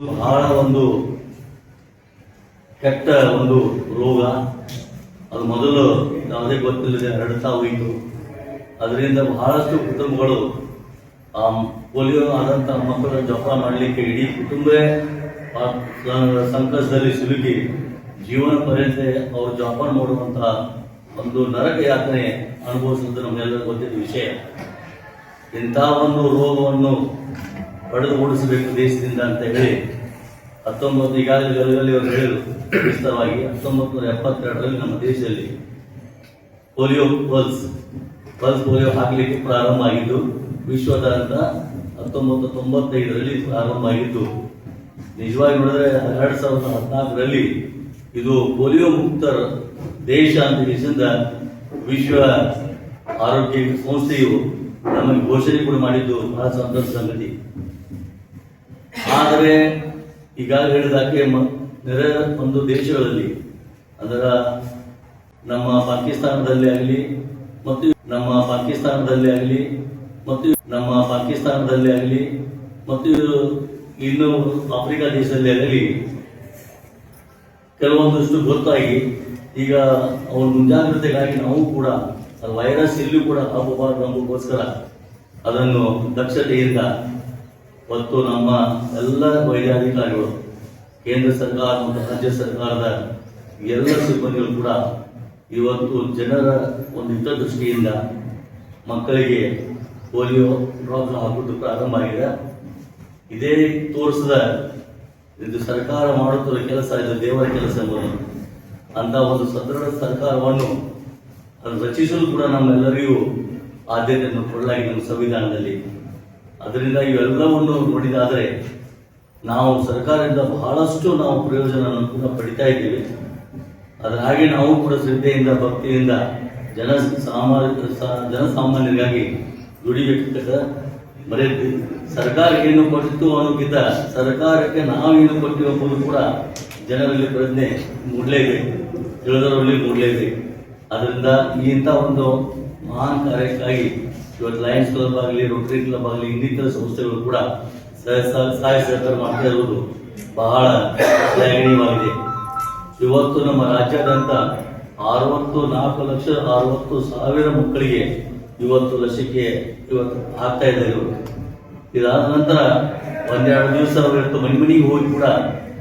ಬಹಳ ಒಂದು ಕೆಟ್ಟ ಒಂದು ರೋಗ. ಅದು ಮೊದಲು ಯಾವುದೇ ಗೊತ್ತಿಲ್ಲದೆ ಹರಡ್ತಾ ಹೋಯಿತು. ಅದರಿಂದ ಬಹಳಷ್ಟು ಕುಟುಂಬಗಳು ಆ ಪೋಲಿಯೋ ಆದಂಥ ಮಕ್ಕಳ ಜಪ ಮಾಡಲಿಕ್ಕೆ ಇಡೀ ಕುಟುಂಬವೇ ಸಂಕಷ್ಟದಲ್ಲಿ ಸಿಲುಕಿ ಜೀವನ ಪರ್ಯಂತ ಅವರು ಜೋಪಾನ ಮಾಡುವಂತಹ ಒಂದು ನರಕ ಯಾತನೆ ಅನುಭವಿಸುವುದು ನಮಗೆಲ್ಲರಿಗೂ ಗೊತ್ತಿದ್ದ ವಿಷಯ. ಇಂಥ ಒಂದು ರೋಗವನ್ನು ಪಡೆದು ಓಡಿಸಬೇಕು ದೇಶದಿಂದ ಅಂತ ಹೇಳಿ ಹತ್ತೊಂಬತ್ತು ಈಗಾಗಲೇ ಅವರು ಹೇಳಿದರು. ವಿಸ್ತಾರವಾಗಿ ಹತ್ತೊಂಬತ್ತು ನೂರ ಎಪ್ಪತ್ತೆರಡರಲ್ಲಿ ನಮ್ಮ ದೇಶದಲ್ಲಿ ಪೋಲಿಯೋ ಪಲ್ಸ್ ಪಲ್ಸ್ ಪೋಲಿಯೋ ಹಾಕಲಿಕ್ಕೆ ಪ್ರಾರಂಭ ಆಗಿದ್ದು ವಿಶ್ವದಾದ್ಯಂತ ಹತ್ತೊಂಬತ್ತು ತೊಂಬತ್ತೈದರಲ್ಲಿ ಪ್ರಾರಂಭ ಆಗಿದ್ದು, ನಿಜವಾಗಿ ನೋಡಿದ್ರೆ ಎರಡು ಸಾವಿರದ ಹದಿನಾಲ್ಕರಲ್ಲಿ ಇದು ಪೋಲಿಯೋ ಮುಕ್ತ ದೇಶ ಅಂತ ದೇಶದಿಂದ ವಿಶ್ವ ಆರೋಗ್ಯ ಸಂಸ್ಥೆಯು ನಮಗೆ ಘೋಷಣೆ ಕೂಡ ಮಾಡಿದ್ದು ಬಹಳ ಸಂತೋಷ ಸಂಗತಿ. ಆದರೆ ಈಗಾಗಲೇ ಹೇಳಿದಾಗೆ ನೆರೆ ಒಂದು ದೇಶಗಳಲ್ಲಿ, ಅದರ ನಮ್ಮ ಪಾಕಿಸ್ತಾನದಲ್ಲಿ ಆಗಲಿ, ಮತ್ತು ನಮ್ಮ ಪಾಕಿಸ್ತಾನದಲ್ಲಿ ಆಗಲಿ, ಮತ್ತು ನಮ್ಮ ಪಾಕಿಸ್ತಾನದಲ್ಲಿ ಆಗಲಿ, ಮತ್ತು ಇನ್ನು ಆಫ್ರಿಕಾ ದೇಶದಲ್ಲಿ ಆಗಲಿ, ಕೆಲವೊಂದಷ್ಟು ಗೊತ್ತಾಗಿ ಈಗ ಅವ್ರ ಮುಂಜಾಗ್ರತೆಗಾಗಿ ನಾವು ಕೂಡ ವೈರಸ್ ಇಲ್ಲೂ ಕೂಡ ಹಬ್ಬಬಾರ್ದು ನಮಗೋಸ್ಕರ ಅದನ್ನು ದಕ್ಷತೆಯಿಂದ ಮತ್ತು ನಮ್ಮ ಎಲ್ಲ ವೈದ್ಯಾಧಿಕಾರಿಗಳು, ಕೇಂದ್ರ ಸರ್ಕಾರ ಮತ್ತು ರಾಜ್ಯ ಸರ್ಕಾರದ ಎಲ್ಲ ಸಿಬ್ಬಂದಿಗಳು ಕೂಡ ಇವತ್ತು ಜನರ ಒಂದು ಹಿತದೃಷ್ಟಿಯಿಂದ ಮಕ್ಕಳಿಗೆ ಪೋಲಿಯೋ ಡ್ರಾಪ್ ಹಾಕುವುದು ಪ್ರಾರಂಭ ಆಗಿದೆ. ಇದೇ ತೋರಿಸಿದ ಇದು ಸರ್ಕಾರ ಮಾಡುತ್ತಿರುವ ಕೆಲಸ, ಇದು ದೇವರ ಕೆಲಸ ಎಂಬುದು. ಅಂತ ಒಂದು ಸದೃಢ ಸರ್ಕಾರವನ್ನು ರಚಿಸಲು ಕೂಡ ನಮ್ಮೆಲ್ಲರಿಗೂ ಆದ್ಯತೆಯನ್ನು ಕೊಡಲಾಗಿದೆ ನಮ್ಮ ಸಂವಿಧಾನದಲ್ಲಿ. ಅದರಿಂದ ಇವೆಲ್ಲವನ್ನು ನೋಡಿದಾದರೆ ನಾವು ಸರ್ಕಾರದಿಂದ ಬಹಳಷ್ಟು ನಾವು ಪ್ರಯೋಜನವನ್ನು ಕೂಡ ಪಡಿತಾ ಇದ್ದೇವೆ. ಅದರ ಹಾಗೆ ನಾವು ಕೂಡ ಶ್ರದ್ಧೆಯಿಂದ, ಭಕ್ತಿಯಿಂದ ಜನ ಸಾಮಾನ್ಯ ಜನಸಾಮಾನ್ಯರಿಗಾಗಿ ದುಡಿಬೇಕಂತ ಬರೀ ಸರ್ಕಾರ ಏನು ಕೊಟ್ಟಿತ್ತು ಅನ್ನೋಕ್ಕಿಂತ ಸರ್ಕಾರಕ್ಕೆ ನಾವೇನು ಕೊಟ್ಟಿವೆ ಎಂಬುದು ಕೂಡ ಜನರಲ್ಲಿ ಪ್ರಜ್ಞೆ ಮೂಡಲೇಬೇಕು ತಿಳಿದವರಲ್ಲಿ ಇದೆ. ಅದರಿಂದ ಇಂಥ ಒಂದು ಮಹಾನ್ ಕಾರ್ಯಕ್ಕಾಗಿ ಇವತ್ತು ಲಯನ್ಸ್ ಕ್ಲಬ್ ಆಗಲಿ ರೋಟರಿ ಕ್ಲಬ್ ಆಗಲಿ, ಇನ್ನಿತರ ಸಂಸ್ಥೆಗಳು ಕೂಡ ಸಹ ಸಹ- ಸಹಾಯ ಸಹಕಾರ ಮಾಡ್ತಾ ಇರುವುದು ಬಹಳ ಶ್ಲಾಘನೀಯವಾಗಿದೆ ಇವತ್ತು ನಮ್ಮ ರಾಜ್ಯಾದ್ಯಂತ ಅರವತ್ತು ನಾಲ್ಕು ಲಕ್ಷ ಅರವತ್ತು ಸಾವಿರ ಮಕ್ಕಳಿಗೆ ಇವತ್ತು ಲಸಿಕೆ ಇವತ್ತು ಆಗ್ತಾ ಇದೆ ಇವರು ಇದಾದ ನಂತರ ಒಂದೆರಡು ದಿವಸ ಅವತ್ತು ಮನೆ ಮನೆಗೆ ಹೋಗಿ ಕೂಡ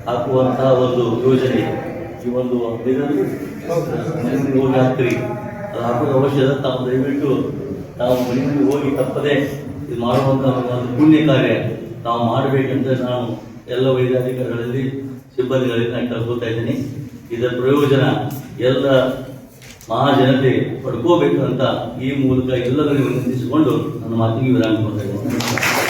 ಹಾಕುವಂತಹ ಒಂದು ಯೋಜನೆ. ಈ ಒಂದು ಮನೆ ಮನೆಗೆ ಹೋಗಿ ಹಾಕ್ತೀರಿ. ಅದು ವರ್ಷದ ತಾವು ದಯವಿಟ್ಟು ತಾವು ಮನೆ ಮನೆಗೆ ಹೋಗಿ ತಪ್ಪದೆ ಇದು ಮಾಡುವಂತಹ ಒಂದು ಪುಣ್ಯ ಕಾರ್ಯ ತಾವು ಮಾಡಬೇಕಂತ ನಾನು ಎಲ್ಲ ವೈದ್ಯಾಧಿಕಾರಿಗಳಲ್ಲಿ ಸಿಬ್ಬಂದಿಗಳಲ್ಲಿ ನಾನು ಕೇಳ್ಕೊತಾ ಇದ್ದೀನಿ. ಇದರ ಪ್ರಯೋಜನ ಎಲ್ಲ ಮಹಾಜನತೆ ಪಡ್ಕೋಬೇಕು ಅಂತ ಈ ಮೂಲಕ ಎಲ್ಲರನ್ನು ವಿನಂತಿಸಿಕೊಂಡು ನನ್ನ ಮಾತಿಗೆ ವಿರಾಮ ಕೊಡ್ತಾ ಇದ್ದೀನಿ.